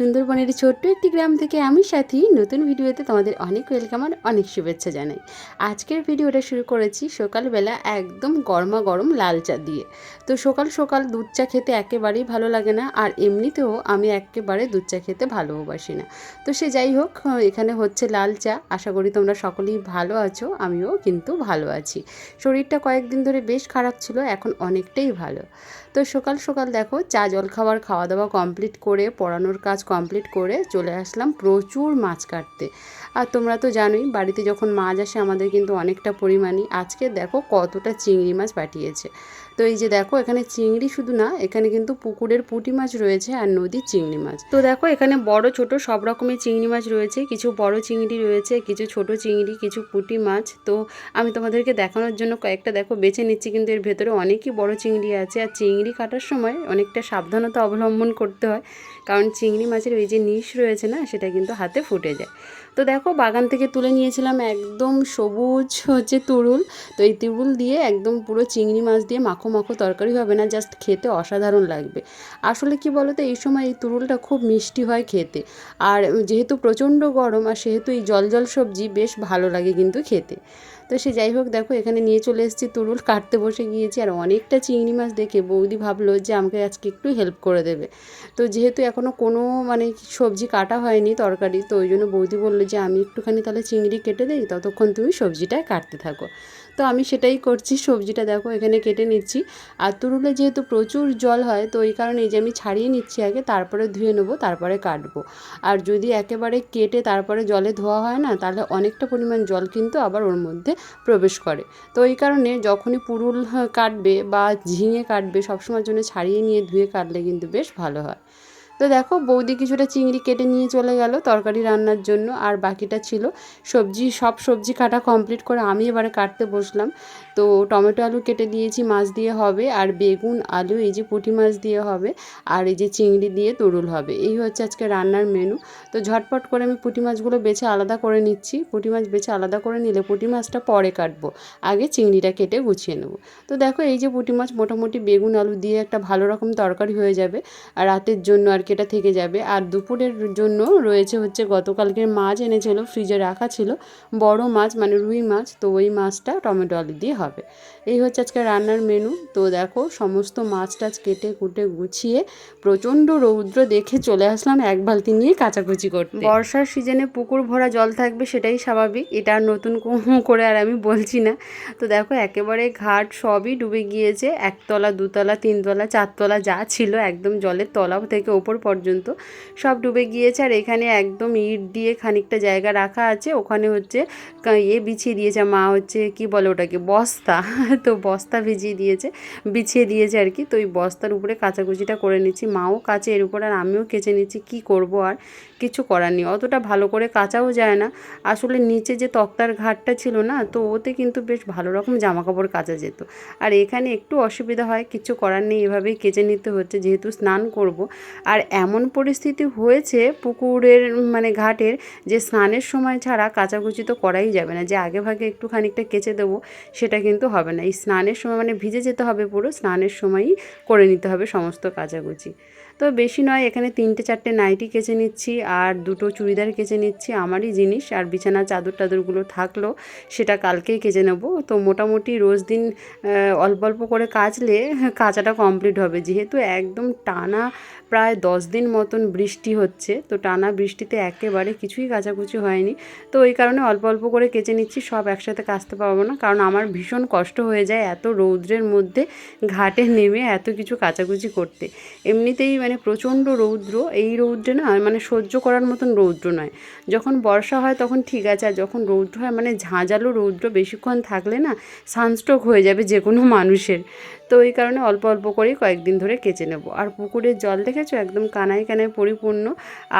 সুন্দরবনের ছোট্ট একটি গ্রাম থেকে আমি সাথী। নতুন ভিডিওতে তোমাদের অনেক ওয়েলকাম আর অনেক শুভেচ্ছা জানাই। আজকের ভিডিওটা শুরু করেছি সকালবেলা একদম গরমা গরম লাল চা দিয়ে। তো সকাল সকাল দুধ চা খেতে একেবারেই ভালো লাগে না আর এমনিতেও আমি একেবারে দুধ চা খেতে ভালোবাসি না। তো সে যাই হোক, এখানে হচ্ছে লাল চা। আশা করি তোমরা সকলেই ভালো আছো, আমিও কিন্তু ভালো আছি। শরীরটা কয়েকদিন ধরে বেশ খারাপ ছিল, এখন অনেকটাই ভালো। তো সকাল সকাল দেখো, চা জল খাবার খাওয়া দাওয়া কমপ্লিট করে পড়ানোর কাজ কমপ্লিট করে চলে আসলাম প্রচুর মাছ কাটতে। আর তোমরা তো জানোই, বাড়িতে যখন মাছ আসে আমাদের কিন্তু অনেকটা পরিমাণই। আজকে দেখো কতটা চিংড়ি মাছ পাঠিয়েছে। তো এই যে দেখো, এখানে চিংড়ি শুধু না, এখানে কিন্তু পুকুরের পুঁটি মাছ রয়েছে আর নদীর চিংড়ি মাছ। তো দেখো, এখানে বড় ছোট সব রকমের চিংড়ি মাছ রয়েছে, কিছু বড় চিংড়ি রয়েছে, কিছু ছোট চিংড়ি, কিছু পুঁটি মাছ। তো আমি তোমাদেরকে দেখানোর জন্য কয়েকটা দেখো বেছে নিচ্ছি, কিন্তু এর ভেতরে অনেকই বড় চিংড়ি আছে। আর চিংড়ি কাটার সময় অনেকটা সাবধানতা অবলম্বন করতে হয়। কারণ চিংড়ি মাছের ওই যে নিশ রয়েছে না, সেটা কিন্তু হাতে ফুটে যায়। তো দেখো, বাগান থেকে তুলে নিয়েছিলাম একদম সবুজ হচ্ছে তুরুল। তো এই তুরুল দিয়ে একদম পুরো চিংড়ি মাছ দিয়ে মাখো মাখো তরকারি হবে না, জাস্ট খেতে অসাধারণ লাগবে। আসলে কি বলো তো এই সময় এই তুরুলটা খুব মিষ্টি হয় খেতে। আর যেহেতু প্রচণ্ড গরম, আর সেহেতু এই জল জল সবজি বেশ ভালো লাগে কিন্তু খেতে। তো সে যাই হোক, দেখো এখানে নিয়ে চলে এসেছি তুরুল, কাটতে বসে গিয়েছি আর অনেকটা চিংড়ি মাছ দেখে বৌদি ভাবলো যে আমাকে আজকে একটু হেল্প করে দেবে। তো যেহেতু এখনও কোনো মানে সবজি কাটা হয়নি তরকারি, তো ওই জন্য বৌদি বলল যে আমি একটুখানি তাহলে চিংড়ি কেটে দিই, ততক্ষণ তুমি সবজিটা কাটতে থাকো। তো আমি সেটাই করছি, সবজিটা দেখো এখানে কেটে নিচ্ছি। আর তুরুলে যেহেতু প্রচুর জল হয়, তো ওই কারণে এই যে আমি ছাড়িয়ে নিচ্ছি আগে, তারপরে ধুয়ে নেব, তারপরে কাটবো। আর যদি একেবারে কেটে তারপরে জলে ধোয়া হয় না, তাহলে অনেকটা পরিমাণ জল কিন্তু আবার ওর মধ্যে প্রবেশ করে। তো এই কারণে যখনই পুরুল কাটবে বা ঝিঙে কাটবে সবসময়ের জন্য ছাড়িয়ে নিয়ে ধুয়ে কাটলে কিন্তু বেশ ভালো হয়। তো দেখো বৌদি কিছুটা চিংড়ি কেটে নিয়ে চলে গেল তরকারি রান্নার জন্য, আর বাকিটা ছিল সবজি, সব সবজি কাটা কমপ্লিট করে আমি এবারে কাটতে বসলাম। তো টমেটো আলু কেটে দিয়েছি, মাছ দিয়ে হবে, আর বেগুন, আলু, এই যে পুঁটি মাছ দিয়ে হবে, আর এই যে চিংড়ি দিয়ে তরুল হবে। এই হচ্ছে আজকে রান্নার মেনু তো ঝটপট করে আমি পুঁটি মাছগুলো বেছে আলাদা করে নিচ্ছি। পুঁটি মাছ বেছে আলাদা করে নিলে পুঁটি মাছটা পরে কাটবো। আগে চিংড়িটা কেটে গুছিয়ে নেব। তো দেখো এই যে পুঁটি মাছ মোটামুটি বেগুন, আলু দিয়ে একটা ভালো রকম তরকারি হয়ে যাবে। আর রাতের জন্য আর কি এটা থেকে যাবে। আর দুপুরের জন্য রয়েছে হচ্ছে গতকালকের মাছ এনেছিল, ফ্রিজে রাখা ছিল, বড় মাছ মানে রুই মাছ। তো ওই মাছটা টমেটো আলু দিয়ে হবে। এই হচ্ছে আজকে রান্নার মেনু তো দেখো, সমস্ত মাছ টাছ কেটে কুটে গুছিয়ে প্রচণ্ড রৌদ্র দেখে চলে আসলাম এক বালতি নিয়ে কাচাকুচি করতে। বর্ষার সিজনে পুকুর ভরা জল থাকবে সেটাই স্বাভাবিক। এটা আর নতুন করে আর আমি বলছি না। তো দেখো, একেবারে ঘাট সবই ডুবে গিয়েছে। একতলা, দুতলা, তিনতলা, চারতলা যা ছিল একদম জলের তলা থেকে ওপর পর্যন্ত। সব ডুবে গিয়েছে আর এখানে একদম ইট দিয়ে খানিকটা জায়গা রাখা আছে। ওখানে হচ্ছে ইয়ে বিছিয়ে দিয়েছে, মা হচ্ছে কি বলে ওটাকে, বস্তা। তো বস্তা ভিজিয়ে দিয়েছে, বিছিয়ে দিয়েছে আর কি। তো ওই বস্তার উপরে কাচাকুচিটা করে নিচ্ছি। মাও কাছে এর উপর আর আমিও কেচে নিচ্ছি। কি করব আর? কিছু করার নেই। অতটা ভালো করে কাচাও যায় না। আসলে নিচে যে তক্তার ঘাটটা ছিল না, তো ওতে কিন্তু বেশ ভালো রকম জামা কাপড় কাচা যেত। আর এখানে একটু অসুবিধা হয়, কিছু করার নেই, এভাবেই কেচে নিতে হচ্ছে যেহেতু স্নান করব। আর এমন পরিস্থিতি হয়েছে পুকুরের মানে ঘাটের, যে স্নানের সময় ছাড়া কাচাকুচি তো করাই যাবে না। যে আগে ভাগে একটু খানিকটা কেচে দেবো, সেটা কিন্তু হবে না। এই স্নানের সময় মানে ভিজে যেতে হবে পুরো, স্নানের সময়ই করে নিতে হবে সমস্ত কাচাকুচি। তো বেশি নয়, এখানে তিনটে চারটে নাইটি কেচে নিচ্ছি আর দুটো চুড়িদার কেচে নিচ্ছি, আমারই জিনিস আর বিছানা চাদর টাদরগুলো থাকল, সেটা কালকেই কেচে নেব। তো মোটামুটি রোজ দিন অল্প অল্প করে কাচলে কাচাটা কমপ্লিট হবে, যেহেতু একদম টানা প্রায় দশ দিন মতন বৃষ্টি হচ্ছে, তো টানা বৃষ্টিতে একেবারে কিছুই কাচাকুচি হয়নি। তো ওই কারণে অল্প অল্প করে কেচে নিচ্ছি, সব একসাথে কাচতে পারব না, কারণ আমার ভীষণ কষ্ট হয়ে যায় এত রৌদ্রের মধ্যে ঘাটে নেমে এত কিছু কাচাকুচি করতে। এমনিতেই মানে প্রচণ্ড রৌদ্র, এই রৌদ্রে না মানে সহ্য করার মতন রৌদ্র নয়। যখন বর্ষা হয় তখন ঠিক আছে, আর যখন রৌদ্র হয় মানে ঝাঁঝালো রৌদ্র বেশিক্ষণ থাকলে না সানস্ট্রোক হয়ে যাবে যে কোনো মানুষের। তো ওই কারণে অল্প অল্প করেই কয়েকদিন ধরে কেচে নেব। আর পুকুরের জল দেখেছ একদম কানায় কানায় পরিপূর্ণ।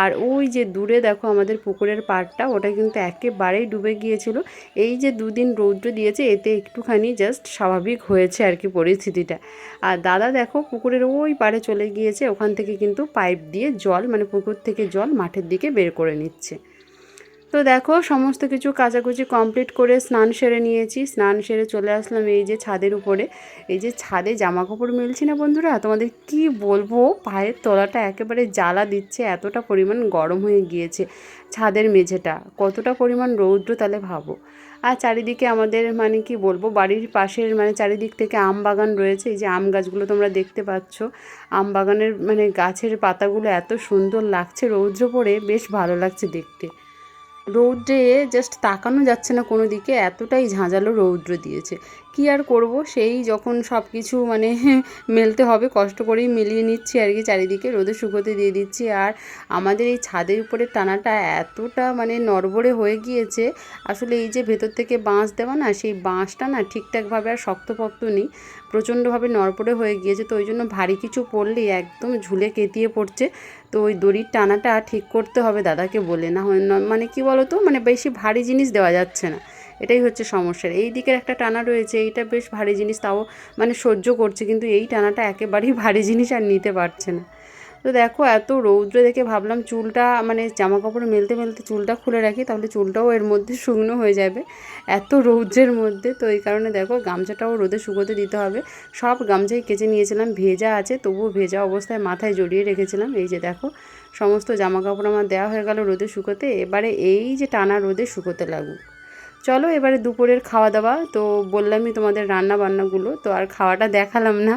আর ওই যে দূরে দেখো আমাদের পুকুরের পাড়টা, ওটা কিন্তু একেবারেই ডুবে গিয়েছিল। এই যে দুদিন রৌদ্র দিয়েছে, এতে একটুখানি জাস্ট স্বাভাবিক হয়েছে আর কি পরিস্থিতিটা। আর দাদা দেখো, পুকুরের ওই পাড়ে চলে গিয়েছে, ওখান থেকে কিন্তু পাইপ দিয়ে জল মানে পুকুর থেকে জল মাঠের দিকে বের করে নিচ্ছে। তো দেখো, সমস্ত কিছু কাচাকুচি কমপ্লিট করে স্নান সেরে নিয়েছি। স্নান সেরে চলে আসলাম এই যে ছাদের উপরে। এই যে ছাদে জামা কাপড় মিলছি না বন্ধুরা? তোমাদের কি বলব? পায়ের তলাটা একেবারে জ্বালা দিচ্ছে, এতটা পরিমাণ গরম হয়ে গিয়েছে ছাদের মেঝেটা। কতটা পরিমাণ রৌদ্র তাহলে ভাবো। আর চারিদিকে আমাদের মানে কি বলব, বাড়ির পাশের মানে চারিদিক থেকে আম বাগান রয়েছে। এই যে আম গাছগুলো তোমরা দেখতে পাচ্ছ। আম বাগানের মানে গাছের পাতাগুলো এত সুন্দর লাগছে রৌদ্র পড়ে, বেশ ভালো লাগছে দেখতে। রৌদ্রে জাস্ট তাকানো যাচ্ছে না কোনো দিকে এতটাই ঝাঁঝালো রৌদ্র দিয়েছে। কি আর করব? সেই যখন সব কিছু মানে মেলতে হবে, কষ্ট করেই মিলিয়ে নিচ্ছি আর কি চারিদিকে। রোদে শুকোতে দিয়ে দিচ্ছি। আর আমাদের এই ছাদের উপরে টানাটা এতটা মানে নড়বড়ে হয়ে গিয়েছে। আসলে এই যে ভেতর থেকে বাঁশ দেওয়া না, সেই বাঁশটা না ঠিকঠাকভাবে আর শক্তপক্ত নেই। প্রচণ্ডভাবে নড়বড়ে হয়ে গিয়েছে। তো ওই জন্য ভারী কিছু পড়লেই একদম ঝুলে কেতিয়ে পড়ছে। তো ওই দড়ির টানাটা ঠিক করতে হবে দাদাকে বলে। না মানে কি বলো তো মানে বেশি ভারী জিনিস দেওয়া যাচ্ছে না। এটাই হচ্ছে সমস্যার। এই দিকের একটা টানা রয়েছে, এইটা বেশ ভারী জিনিস, তাও মানে সহ্য করছে, কিন্তু এই টানাটা একেবারেই ভারী জিনিস আর নিতে পারছে না। তো দেখো, এত রৌদ্র দেখে ভাবলাম চুলটা মানে জামা কাপড় মেলতে মেলতে চুলটা খুলে রাখি, তাহলে চুলটাও এর মধ্যে শুকনো হয়ে যাবে, এত রৌদ্রের মধ্যে। তো এই কারণে দেখো, গামছাটাও রোদে শুকোতে দিতে হবে। সব গামছাই কেচে নিয়েছিলাম, ভেজা আছে, তবুও ভেজা অবস্থায় মাথায় জড়িয়ে রেখেছিলাম। এই যে দেখো, সমস্ত জামা কাপড় আমার দেওয়া হয়ে গেল রোদে শুকোতে, এবারে এই যে টানা রোদে শুকোতে লাগুক। চলো এবারে দুপুরের খাওয়া দাওয়া তো বললামই তোমাদের রান্না বান্নাগুলো তো আর খাওয়াটা দেখালাম না।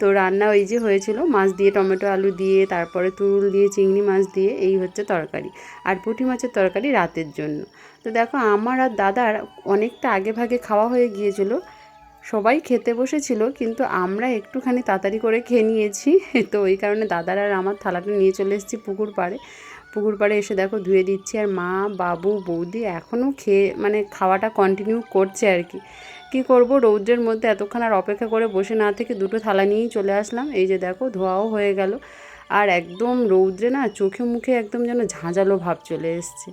তো রান্না ওই যে হয়েছিল, মাছ দিয়ে টমেটো, আলু দিয়ে, তারপরে তুরুল দিয়ে, চিংড়ি মাছ দিয়ে, এই হচ্ছে তরকারি। আর পুঁটি মাছের তরকারি রাতের জন্য। তো দেখো, আমার আর দাদার অনেকটা আগে ভাগে খাওয়া হয়ে গিয়েছিল। সবাই খেতে বসেছিল, কিন্তু আমরা একটুখানি তাড়াতাড়ি করে খেয়ে নিয়েছি। তো ওই কারণে দাদার আর আমার থালাটা নিয়ে চলে এসেছি পুকুর পাড়ে। পুকুর পাড়ে এসে দেখো ধুয়ে দিচ্ছি আর মা, বাবু, বৌদি এখনও খেয়ে মানে খাওয়াটা কন্টিনিউ করছে আর কি। কী করব? রৌদ্রের মধ্যে এতক্ষণ আর অপেক্ষা করে বসে না থেকে দুটো থালা নিয়েই চলে আসলাম। এই যে দেখো ধোয়াও হয়ে গেল। আর একদম রৌদ্রে না চোখে মুখে একদম যেন ঝাঁঝালো ভাব চলে এসছে।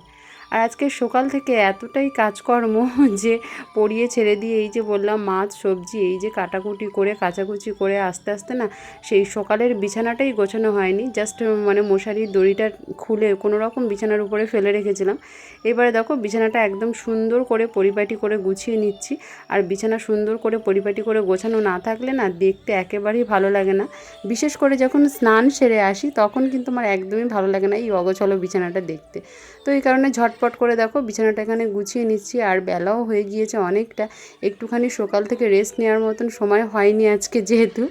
আর আজকে সকাল থেকে এতটাই কাজকর্ম যে পড়িয়ে ছেড়ে দিয়ে এই যে বললাম মাছ, সবজি, এই যে কাটাকুটি করে, কাচাকুচি করে আস্তে আস্তে না সেই সকালের বিছানাটাই গোছানো হয়নি। জাস্ট মানে মশারির দড়িটা খুলে কোনো রকম বিছানার উপরে ফেলে রেখেছিলাম। এবারে দেখো বিছানাটা একদম সুন্দর করে পরিপাটি করে গুছিয়ে নিচ্ছি। আর বিছানা সুন্দর করে পরিপাটি করে গোছানো না থাকলে না দেখতে একেবারেই ভালো লাগে না। বিশেষ করে যখন স্নান সেরে আসি তখন কিন্তু আমার একদমই ভালো লাগে না এই অগোছলো বিছানাটা দেখতে। তো এই কারণে ঝটপট করে দেখো, বিছানাটা এখানে গুছিয়ে নিচ্ছি আর বেলাও হয়ে গিয়েছে অনেকটা। একটুখানি সকাল থেকে রেস্ট নেওয়ার মতন সময় হয়নি আজকে যেহেতু।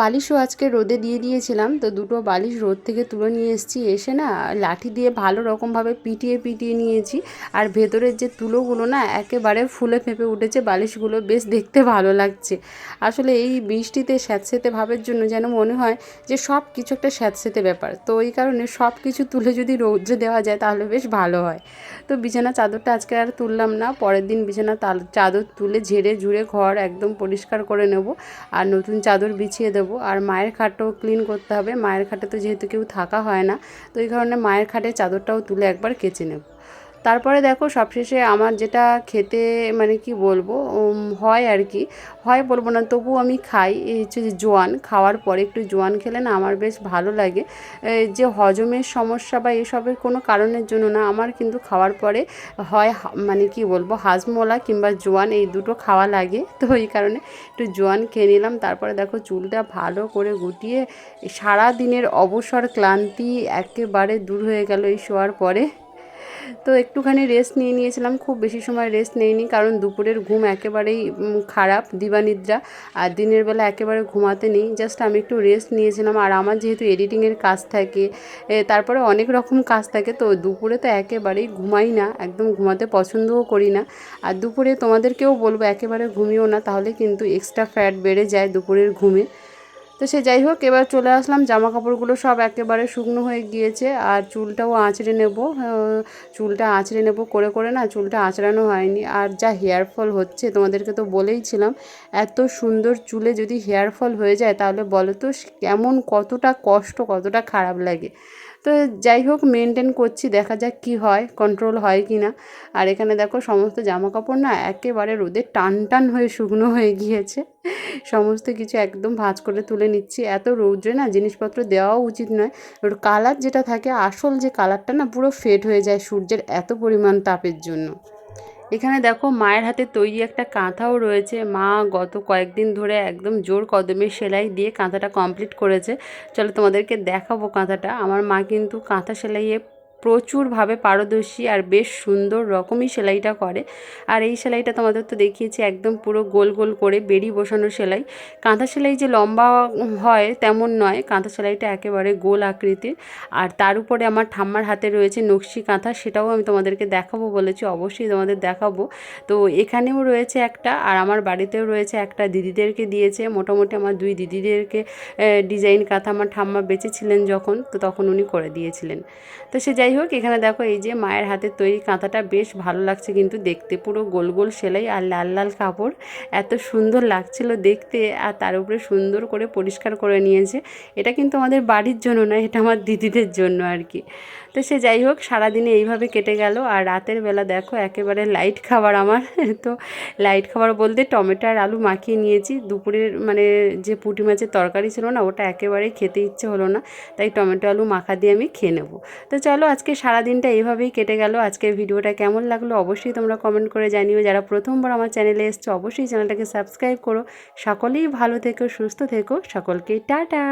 বালিশও আজকে রোদে দিয়ে দিয়েছিলাম, তো দুটো বালিশ রোদ থেকে তুলে নিয়ে এসেছি, এসে না লাঠি দিয়ে ভালো রকমভাবে পিটিয়ে পিটিয়ে নিয়েছি, আর ভেতরের যে তুলোগুলো না একেবারে ফুলে ফেঁপে উঠেছে, বালিশগুলো বেশ দেখতে ভালো লাগছে। আসলে এই বৃষ্টিতে স্যাঁতসেঁতে ভাবের জন্য যেন মনে হয় যে সব কিছু একটা স্যাঁতসেঁতে ব্যাপার, তো ওই কারণে সব কিছু তুলে যদি রৌদ্রে দেওয়া যায় তাহলে বেশ ভালো হয়। তো বিছানা চাদরটা আজকে আর তুললাম না, পরের দিন বিছানা চাদর তুলে ঝেড়ে ঝুড়ে ঘর একদম পরিষ্কার করে নেব, আর নতুন চাদর বিছিয়ে দেবো। আর মায়ের খাটও ক্লিন করতে হবে। মায়ের খাটে তো যেহেতু কেউ থাকা হয় না, তো এই কারণে মায়ের খাটে চাদরটাও তুলে একবার কেচে নেব। তারপরে দেখো সবশেষে আমার যেটা খেতে মানে কি বলব হয় আর কি, হয় বলব না তবু আমি খাই, এই হচ্ছে যে জোয়ান, খাওয়ার পরে একটু জোয়ান খেলে না আমার বেশ ভালো লাগে। যে হজমের সমস্যা বা এসবের কোনো কারণের জন্য না, আমার কিন্তু খাওয়ার পরে হয় মানে কি বলব, হাজমোলা কিংবা জোয়ান এই দুটো খাওয়া লাগে। তো এই কারণে একটু জোয়ান খেয়ে নিলাম, তারপরে দেখো চুলটা ভালো করে গুটিয়ে সারা দিনের অবসর ক্লান্তি একেবারে দূর হয়ে গেল এই শোয়ার পরে। তো একটুখানি রেস্ট নিয়ে নিয়েছিলাম, খুব বেশি সময় রেস্ট নেইনি কারণ দুপুরের ঘুম একেবারেই খারাপ, দিবানিদ্রা। আর দিনের বেলা একেবারে ঘুমাতে নেই জাস্ট আমি একটু রেস্ট নিয়েছিলাম। আর আমার যেহেতু এডিটিংয়ের কাজ থাকে তারপরে অনেক রকম কাজ থাকে, তো দুপুরে তো একেবারেই ঘুমাই না, একদম ঘুমাতে পছন্দও করি না। আর দুপুরে তোমাদেরকেও বলব, একেবারে ঘুমিও না, তাহলে কিন্তু এক্সট্রা ফ্যাট বেড়ে যায় দুপুরের ঘুমে। তো সে যাই হোক, এবার চলে আসলাম। জামা কাপড়গুলো সব একেবারে শুকনো হয়ে গিয়েছে আর চুলটাও আঁচড়ে নেব। চুলটা আঁচড়ে নেব করে করে না, চুলটা আঁচড়ানো হয়নি। আর যা হেয়ার ফল হচ্ছে, তোমাদেরকে তো বলেইছিলাম, এত সুন্দর চুলে যদি হেয়ার ফল হয়ে যায়, তাহলে বলো তো কেমন, কতটা কষ্ট, কতটা খারাপ লাগে। তো যাই হোক মেনটেন করছি, দেখা যাক কি হয় কন্ট্রোল হয় কি না আর এখানে দেখো, সমস্ত জামা কাপড় না একেবারে রোদে টান টান হয়ে শুকনো হয়ে গিয়েছে। সমস্ত কিছু একদম ভাজ করে তুলে নিচ্ছি। এত রৌদ্রে না জিনিসপত্র দেওয়াও উচিত নয়। ওর কালার যেটা থাকে, আসল যে কালারটা না পুরো ফেড হয়ে যায় সূর্যের এত পরিমাণ তাপের জন্য। এখানে দেখো মায়ের হাতে তৈরি একটা কাঁথাও রয়েছে। মা গত কয়েকদিন ধরে একদম জোর কদমে সেলাই দিয়ে কাঁথাটা কমপ্লিট করেছে। চলো তোমাদেরকে দেখাবো কাঁথাটা। আমার মা কিন্তু কাঁথা সেলাইয়ে প্রচুরভাবে পারদর্শী আর বেশ সুন্দর রকমই সেলাইটা করে। আর এই সেলাইটা তোমাদের তো দেখিয়েছি, একদম পুরো গোল গোল করে বেরি বসানো সেলাই। কাঁথা সেলাই যে লম্বা হয় তেমন নয়, কাঁথা সেলাইটা একেবারে গোল আকৃতির। আর তার উপরে আমার ঠাম্মার হাতে রয়েছে নকশি কাঁথা, সেটাও আমি তোমাদেরকে দেখাবো বলেছি, অবশ্যই তোমাদের দেখাবো। তো এখানেও রয়েছে একটা, আর আমার বাড়িতেও রয়েছে একটা, দিদিদেরকে দিয়েছে। মোটামুটি আমার দুই দিদিদেরকে ডিজাইন কাঁথা আমার ঠাম্মা বেঁচেছিলেন যখন, তো তখন উনি করে দিয়েছিলেন। তো সে যাই হোক, এখানে দেখো এই যে মায়ের হাতের তৈরি কাঁথাটা বেশ ভালো লাগছে কিন্তু দেখতে। পুরো গোল গোল সেলাই আর লাল লাল কাপড়। এত সুন্দর লাগছিল দেখতে আর তার উপরে সুন্দর করে পরিষ্কার করে নিয়েছে। এটা কিন্তু আমাদের বাড়ির জন্য না এটা আমার দিদিদের জন্য আর কি। তো সে যাই হোক, সারাদিনে এইভাবে কেটে গেল। আর রাতের বেলা দেখো, একেবারে লাইট খাবার আমার। তো লাইট খাবার বলতে টমেটো আর আলু মাখিয়ে নিয়েছি। দুপুরের মানে যে পুঁটি মাছের তরকারি ছিল না, ওটা একেবারেই খেতে ইচ্ছে হলো না। তাই টমেটো আলু মাখা দিয়ে আমি খেয়ে নেব। তো চলো, আজকে সারাদিনটা এইভাবেই কেটে গেল। আজকের ভিডিওটা কেমন লাগল অবশ্যই তোমরা কমেন্ট করে জানিও। যারা প্রথমবার আমার চ্যানেলে এসছো, অবশ্যই চ্যানেলটাকে সাবস্ক্রাইব করো। সকলেই ভালো থেকো, সুস্থ থেকো। সকলকে টাটা!